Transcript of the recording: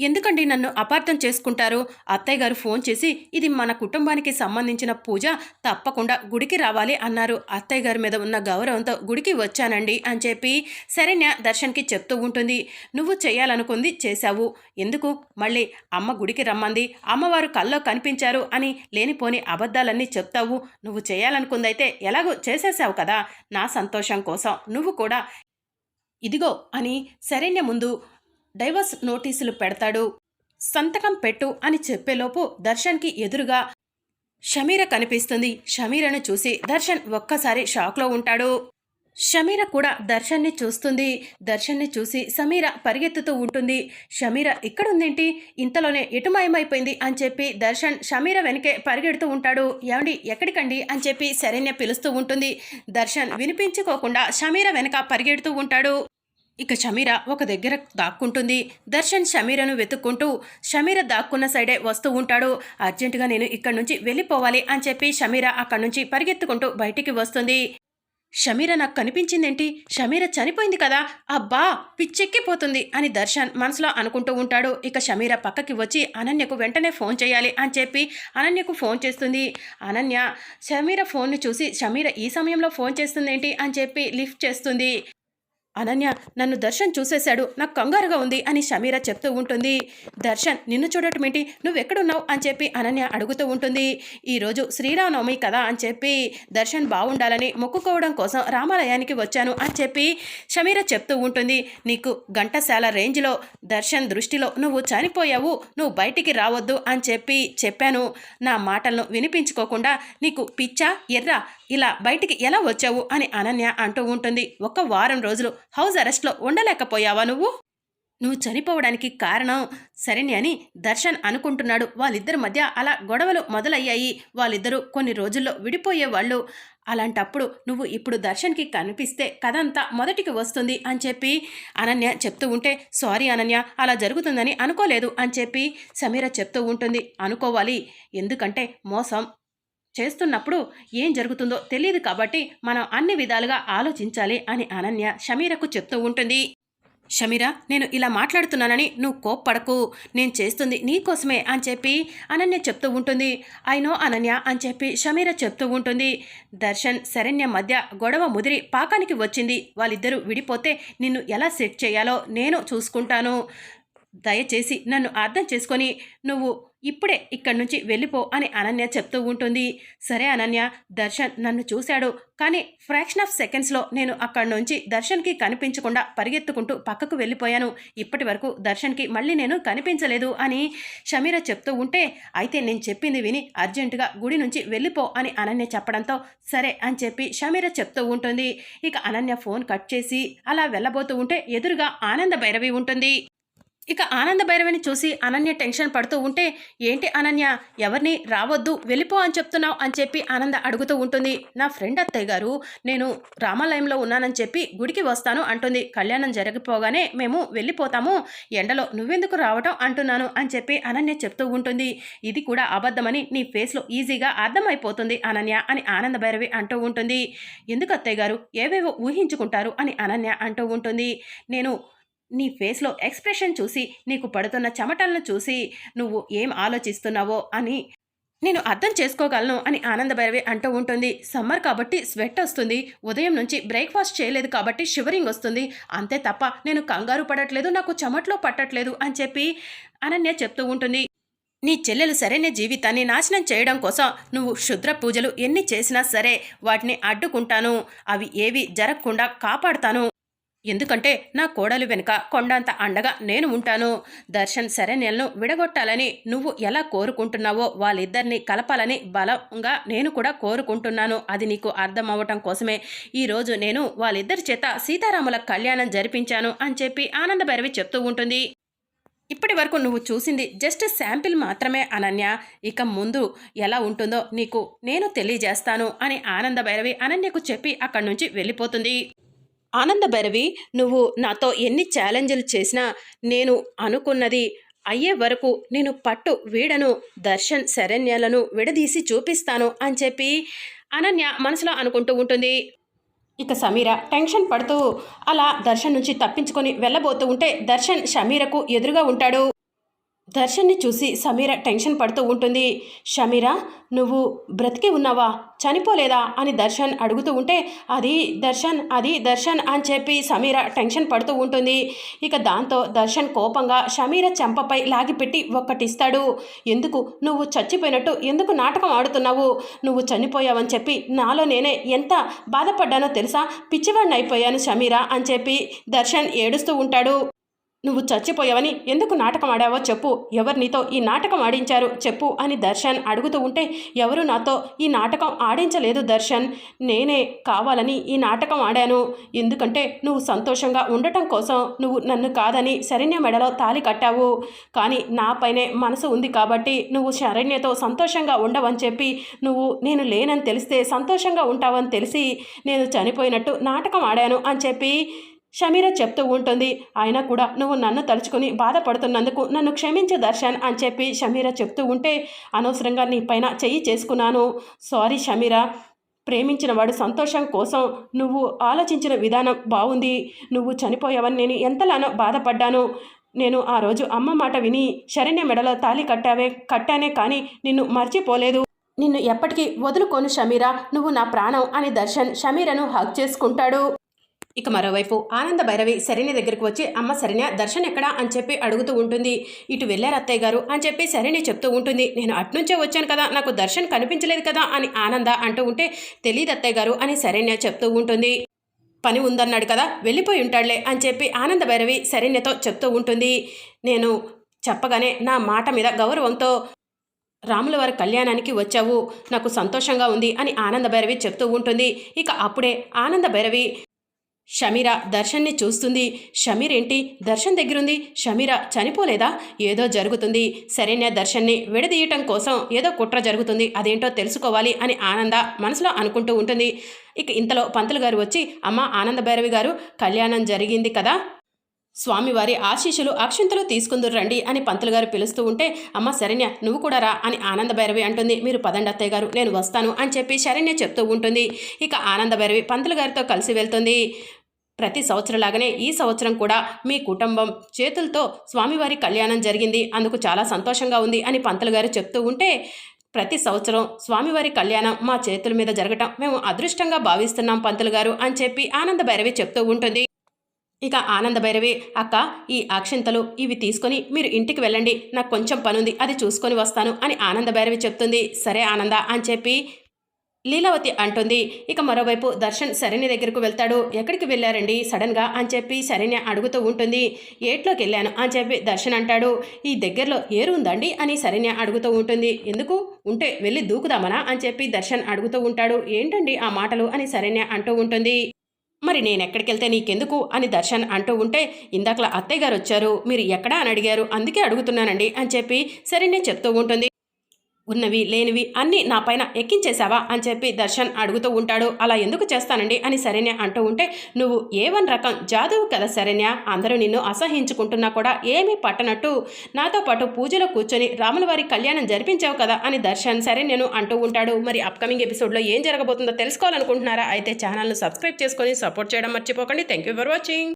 ఎందుకండి నన్ను అపార్థం చేసుకుంటారు? అత్తయ్య గారు ఫోన్ చేసి ఇది మన కుటుంబానికి సంబంధించిన పూజ తప్పకుండా గుడికి రావాలి అన్నారు. అత్తయ్య గారి మీద ఉన్న గౌరవంతో గుడికి వచ్చానండి అని చెప్పి శరణ్య దర్శన్కి చెప్తూ ఉంటుంది. నువ్వు చేయాలనుకుంది చేశావు. ఎందుకు? మళ్ళీ అమ్మ గుడికి రమ్మంది అమ్మవారు కల్లో కనిపించారు అని లేనిపోని అబద్ధాలన్నీ చెప్తావు. నువ్వు చేయాలనుకుందైతే ఎలాగో చేసేసావు కదా? నా సంతోషం కోసం నువ్వు కూడా ఇదిగో అని శరణ్య ముందు డైవర్స్ నోటీసులు పెడతాడు. సంతకం పెట్టు అని చెప్పేలోపు దర్శన్కి ఎదురుగా షమీర కనిపిస్తుంది. షమీరను చూసి దర్శన్ ఒక్కసారి షాక్లో ఉంటాడు. షమీర కూడా దర్శన్ని చూస్తుంది. దర్శన్ని చూసి సమీర పరిగెత్తుతూ ఉంటుంది. షమీర ఇక్కడుందేంటి? ఇంతలోనే ఎటుమాయమైపోయింది అని చెప్పి దర్శన్ షమీర వెనకే పరిగెడుతూ ఉంటాడు. ఏమండి? ఎక్కడికండి? అని చెప్పి శరణ్య పిలుస్తూ ఉంటుంది. దర్శన్ వినిపించుకోకుండా షమీర వెనక పరిగెడుతూ ఉంటాడు. ఇక షమీర ఒక దగ్గర దాక్కుంటుంది. దర్శన్ షమీరను వెతుక్కుంటూ షమీర దాక్కున్న సైడే వస్తూ ఉంటాడు. అర్జెంటుగా నేను ఇక్కడి నుంచి వెళ్ళిపోవాలి అని చెప్పి షమీర అక్కడి నుంచి పరిగెత్తుకుంటూ బయటికి వస్తుంది. షమీర నాకు కనిపించిందేంటి? షమీర చనిపోయింది కదా? అబ్బా! పిచ్చెక్కిపోతుంది అని దర్శన్ మనసులో అనుకుంటూ ఉంటాడు. ఇక షమీర పక్కకి వచ్చి అనన్యకు వెంటనే ఫోన్ చేయాలి అని చెప్పి అనన్యకు ఫోన్ చేస్తుంది. అనన్య షమీర ఫోన్ని చూసి షమీర ఈ సమయంలో ఫోన్ చేస్తుందేంటి? అని చెప్పి లిఫ్ట్ చేస్తుంది. అనన్య నన్ను దర్శన్ చూసేశాడు. నాకు కంగారుగా ఉంది అని షమీర చెప్తూ ఉంటుంది. దర్శన్ నిన్ను చూడటం ఏంటి? నువ్వెక్కడున్నావు? అని చెప్పి అనన్య అడుగుతూ ఉంటుంది. ఈరోజు శ్రీరామనవమి కదా అని చెప్పి దర్శన్ బాగుండాలని మొక్కుకోవడం కోసం రామాలయానికి వచ్చాను అని చెప్పి షమీర చెప్తూ ఉంటుంది. నీకు గంటశాల రేంజ్లో దర్శన్ దృష్టిలో నువ్వు చనిపోయావు. నువ్వు బయటికి రావద్దు అని చెప్పి చెప్పాను. నా మాటలను వినిపించుకోకుండా నీకు పిచ్చా ఎర్ర ఇలా బయటికి ఎలా వచ్చావు అని అనన్య అంటూ ఉంటుంది. ఒక వారం రోజులు హౌస్ అరెస్ట్లో ఉండలేకపోయావా నువ్వు? నువ్వు చనిపోవడానికి కారణం సరేని అని దర్శన్ అనుకుంటున్నాడు. వాళ్ళిద్దరి మధ్య అలా గొడవలు మొదలయ్యాయి. వాళ్ళిద్దరూ కొన్ని రోజుల్లో విడిపోయేవాళ్ళు అలాంటప్పుడు నువ్వు ఇప్పుడు దర్శన్కి కనిపిస్తే కథంతా మొదటికి వస్తుంది అని చెప్పి అనన్య చెప్తూ ఉంటే సారీ అనన్య అలా జరుగుతుందని అనుకోలేదు అని చెప్పి సమీర చెప్తూ ఉంటుంది. అనుకోవాలి. ఎందుకంటే మోసం చేస్తున్నప్పుడు ఏం జరుగుతుందో తెలియదు కాబట్టి మనం అన్ని విధాలుగా ఆలోచించాలి అని అనన్య షమీరకు చెప్తూ ఉంటుంది. షమీరా నేను ఇలా మాట్లాడుతున్నానని నువ్వు కోప్పడకు. నేను చేస్తుంది నీకోసమే అని చెప్పి అనన్య చెప్తూ ఉంటుంది. ఐనో అనన్య అని చెప్పి షమీర చెప్తూ ఉంటుంది. దర్శన్ శరణ్య మధ్య గొడవ ముదిరి పాకానికి వచ్చింది. వాళ్ళిద్దరూ విడిపోతే నిన్ను ఎలా సెట్ చేయాలో నేను చూసుకుంటాను. దయచేసి నన్ను అర్థం చేసుకొని నువ్వు ఇప్పుడే ఇక్కడి నుంచి వెళ్ళిపో అని అనన్య చెప్తూ ఉంటుంది. సరే అనన్య దర్శన్ నన్ను చూశాడు. కానీ ఫ్రాక్షన్ ఆఫ్ సెకండ్స్లో నేను అక్కడి నుంచి దర్శన్కి కనిపించకుండా పరిగెత్తుకుంటూ పక్కకు వెళ్ళిపోయాను. ఇప్పటి వరకు దర్శన్కి మళ్ళీ నేను కనిపించలేదు అని షమీర చెప్తూ ఉంటే అయితే నేను చెప్పింది విని అర్జెంటుగా గుడి నుంచి వెళ్ళిపో అని అనన్య చెప్పడంతో సరే అని చెప్పి షమీర చెప్తూ ఉంటుంది. ఇక అనన్య ఫోన్ కట్ చేసి అలా వెళ్ళబోతూ ఉంటే ఎదురుగా ఆనంద భైరవి ఉంటుంది. ఇక ఆనంద భైరవిని చూసి అనన్య టెన్షన్ పడుతూ ఉంటే ఏంటి అనన్య? ఎవరిని? రావద్దు. వెళ్ళిపో అని చెప్తున్నావు అని చెప్పి ఆనంద అడుగుతూ ఉంటుంది. నా ఫ్రెండ్ అత్తయ్య గారు. నేను రామాలయంలో ఉన్నానని చెప్పి గుడికి వస్తాను అంటుంది. కళ్యాణం జరగపోగానే మేము వెళ్ళిపోతాము. ఎండలో నువ్వెందుకు రావటం? అంటున్నాను అని చెప్పి అనన్య చెప్తూ ఉంటుంది. ఇది కూడా అబద్ధమని నీ ఫేస్లో ఈజీగా అర్థమైపోతుంది అనన్య అని ఆనంద భైరవి అంటూ ఉంటుంది. ఎందుకు అత్తయ్య గారు? ఏవేవో ఊహించుకుంటారు అని అనన్య అంటూ ఉంటుంది. నేను నీ ఫేస్లో ఎక్స్ప్రెషన్ చూసి నీకు పడుతున్న చెమటలను చూసి నువ్వు ఏం ఆలోచిస్తున్నావో అని నేను అర్థం చేసుకోగలను అని ఆనందభైరవి అంటూ ఉంటుంది. సమ్మర్ కాబట్టి స్వెట్ వస్తుంది. ఉదయం నుంచి బ్రేక్ఫాస్ట్ చేయలేదు కాబట్టి షివరింగ్ వస్తుంది. అంతే తప్ప నేను కంగారు పడట్లేదు నాకు చెమట్లో పట్టట్లేదు అని చెప్పి అనన్య చెప్తూ ఉంటుంది. నీ చెల్లెలు సరైన జీవితాన్ని నాశనం చేయడం కోసం నువ్వు క్షుద్ర పూజలు ఎన్ని చేసినా సరే వాటిని అడ్డుకుంటాను. అవి ఏవి జరగకుండా కాపాడుతాను. ఎందుకంటే నా కోడలు వెనుక కొండంత అండగా నేను ఉంటాను. దర్శన్ శరణ్యలను విడగొట్టాలని నువ్వు ఎలా కోరుకుంటున్నావో వాళ్ళిద్దరిని కలపాలని బలంగా నేను కూడా కోరుకుంటున్నాను. అది నీకు అర్థం అవ్వటం కోసమే ఈరోజు నేను వాళ్ళిద్దరి చేత సీతారాముల కళ్యాణం జరిపించాను అని చెప్పి ఆనందభైరవి చెప్తూ ఉంటుంది. ఇప్పటి వరకు నువ్వు చూసింది జస్ట్ శాంపిల్ మాత్రమే అనన్య. ఇక ముందు ఎలా ఉంటుందో నీకు నేను తెలియజేస్తాను అని ఆనంద భైరవి అనన్యకు చెప్పి అక్కడి నుంచి వెళ్ళిపోతుంది. ఆనంద భైరవి నువ్వు నాతో ఎన్ని ఛాలెంజ్లు చేసినా నేను అనుకున్నది అయ్యే వరకు నేను పట్టు వీడను దర్శన్ శరణ్యలను విడదీసి చూపిస్తాను అని చెప్పి అనన్య మనసులో అనుకుంటూ ఉంటుంది. ఇక సమీర టెన్షన్ పడుతూ అలా దర్శన్ నుంచి తప్పించుకొని వెళ్ళబోతూ ఉంటే దర్శన్ షమీరకు ఎదురుగా ఉంటాడు. దర్శన్ని చూసి సమీర టెన్షన్ పడుతూ ఉంటుంది. షమీరా నువ్వు బ్రతికి ఉన్నావా? చనిపోలేదా? అని దర్శన్ అడుగుతూ ఉంటే అది దర్శన్ అది దర్శన్ అని చెప్పి సమీర టెన్షన్ పడుతూ ఉంటుంది. ఇక దాంతో దర్శన్ కోపంగా షమీర చెంపపై లాగిపెట్టి ఒక్కటిస్తాడు. ఎందుకు? నువ్వు చచ్చిపోయినట్టు ఎందుకు నాటకం ఆడుతున్నావు? నువ్వు చనిపోయావని చెప్పి నాలో నేనే ఎంత బాధపడ్డానో తెలుసా? పిచ్చివాడిని అయిపోయాను షమీరా అని చెప్పి దర్శన్ ఏడుస్తూ ఉంటాడు. నువ్వు చచ్చిపోయావని ఎందుకు నాటకం ఆడావో చెప్పు. ఎవరు నీతో ఈ నాటకం ఆడించారు చెప్పు అని దర్శన్ అడుగుతూ ఉంటే ఎవరు నాతో ఈ నాటకం ఆడించలేదు దర్శన్. నేనే కావాలని ఈ నాటకం ఆడాను. ఎందుకంటే నువ్వు సంతోషంగా ఉండటం కోసం నువ్వు నన్ను కాదని శరణ్య మెడలో తాలి కట్టావు. కానీ నాపైనే మనసు ఉంది కాబట్టి నువ్వు శరణ్యతో సంతోషంగా ఉండవని చెప్పి నువ్వు నేను లేనని తెలిస్తే సంతోషంగా ఉంటావని తెలిసి నేను చనిపోయినట్టు నాటకం ఆడాను అని చెప్పి షమీర చెప్తూ ఉంటుంది. అయినా కూడా నువ్వు నన్ను తలుచుకొని బాధపడుతున్నందుకు నన్ను క్షమించు దర్శన్ అని చెప్పి షమీర చెప్తూ ఉంటే అనవసరంగా నీ పైన చెయ్యి చేసుకున్నాను. సారీ షమీర. ప్రేమించిన వాడు సంతోషం కోసం నువ్వు ఆలోచించిన విధానం బాగుంది. నువ్వు చనిపోయావని నేను ఎంతలానో బాధపడ్డాను. నేను ఆ రోజు అమ్మ మాట విని శరణ్య మెడలో తాలి కట్టావే కట్టానే కానీ నిన్ను మర్చిపోలేదు. నిన్ను ఎప్పటికీ వదులుకోను షమీరా. నువ్వు నా ప్రాణం అని దర్శన్ షమీరను హక్ చేసుకుంటాడు. ఇక మరోవైపు ఆనంద భైరవి సరిని దగ్గరికి వచ్చి అమ్మ సరిన దర్శన్ ఎక్కడా? అని చెప్పి అడుగుతూ ఉంటుంది. ఇటు వెళ్ళారు అత్తయ్య గారు అని చెప్పి సరిని చెప్తూ ఉంటుంది. నేను అట్నుంచే వచ్చాను కదా నాకు దర్శన్ కనిపించలేదు కదా అని ఆనంద అంటూ ఉంటే తెలియదు అత్తయ్య గారు అని శరణ్య చెప్తూ ఉంటుంది. పని ఉందన్నాడు కదా వెళ్ళిపోయి ఉంటాడులే అని చెప్పి ఆనంద భైరవి శరణ్యతో చెప్తూ ఉంటుంది. నేను చెప్పగానే నా మాట మీద గౌరవంతో రాముల వారి కళ్యాణానికి వచ్చావు నాకు సంతోషంగా ఉంది అని ఆనంద భైరవి చెప్తూ ఉంటుంది. ఇక అప్పుడే ఆనంద భైరవి షమీర దర్శన్ని చూస్తుంది. షమీర్ ఏంటి? దర్శన్ దగ్గరుంది. షమీర చనిపోలేదా? ఏదో జరుగుతుంది. సరైన దర్శన్ని విడదీయటం కోసం ఏదో కుట్ర జరుగుతుంది. అదేంటో తెలుసుకోవాలి అని ఆనంద మనసులో అనుకుంటూ ఉంటుంది. ఇక ఇంతలో పంతులు గారు వచ్చి అమ్మ ఆనంద భైరవి గారు కళ్యాణం జరిగింది కదా? స్వామివారి ఆశీస్సులు అక్షింతలు తీసుకుందురు రండి అని పంతులు గారు పిలుస్తూ ఉంటే అమ్మ శరణ్య నువ్వు కూడా రా అని ఆనంద భైరవి అంటుంది. మీరు పదండి అత్తయ్య గారు నేను వస్తాను అని చెప్పి శరణ్య చెప్తూ ఉంటుంది. ఇక ఆనంద భైరవి పంతులు గారితో కలిసి వెళ్తుంది. ప్రతి సంవత్సరంలాగానే ఈ సంవత్సరం కూడా మీ కుటుంబం చేతులతో స్వామివారి కళ్యాణం జరిగింది. అందుకు చాలా సంతోషంగా ఉంది అని పంతులు గారు చెప్తూ ఉంటే ప్రతి సంవత్సరం స్వామివారి కళ్యాణం మా చేతుల మీద జరగటం మేము అదృష్టంగా భావిస్తున్నాం పంతులు గారు అని చెప్పి ఆనంద భైరవి చెప్తూ ఉంటుంది. ఇక ఆనంద భైరవి అక్క ఈ అక్షింతలు ఇవి తీసుకొని మీరు ఇంటికి వెళ్ళండి. నాకు కొంచెం పనుంది. అది చూసుకొని వస్తాను అని ఆనంద భైరవి చెప్తుంది. సరే ఆనంద అని చెప్పి లీలావతి అంటుంది. ఇక మరోవైపు దర్శన్ శరణ్య దగ్గరకు వెళ్తాడు. ఎక్కడికి వెళ్ళారండి? సడన్గా అని చెప్పి శరణ్య అడుగుతూ ఉంటుంది. ఏట్లోకి వెళ్ళాను అని చెప్పి దర్శన్ అంటాడు. ఈ దగ్గరలో ఏరు ఉందండి? అని శరణ్య అడుగుతూ ఉంటుంది. ఎందుకు? ఉంటే వెళ్ళి దూకుదామనా? అని చెప్పి దర్శన్ అడుగుతూ ఉంటాడు. ఏంటండి ఆ మాటలు? అని శరణ్య అంటూ ఉంటుంది. మరి నేను ఎక్కడికి వెళ్తే నీకెందుకు? అని దర్శన్ అంటూ ఉంటే ఇందాకలా అత్తయ్య గారు వచ్చారు మీరు ఎక్కడా? అని అడిగారు. అందుకే అడుగుతున్నానండి అని చెప్పి శరణ్య చెప్తూ ఉంటుంది. ఉన్నవి లేనివి అన్నీ నా పైన ఎక్కించేశావా అని చెప్పి దర్శన్ అడుగుతూ ఉంటాడు. అలా ఎందుకు చేస్తానండి? అని శరణ్య అంటూ ఉంటే నువ్వు ఏ వన్ రకం జాదువు కదా శరణ్య? అందరూ నిన్ను అసహించుకుంటున్నా కూడా ఏమీ పట్టనట్టు. నాతో పాటు పూజలో కూర్చొని రాముల వారి కళ్యాణం జరిపించావు కదా? అని దర్శన్ శరణ్యను అంటూ ఉంటాడు. మరి అప్కమింగ్ ఎపిసోడ్లో ఏం జరగబోతుందో తెలుసుకోవాలనుకుంటున్నారా? అయితే ఛానల్ను సబ్స్క్రైబ్ చేసుకొని సపోర్ట్ చేయడం మర్చిపోకండి. Thank you for watching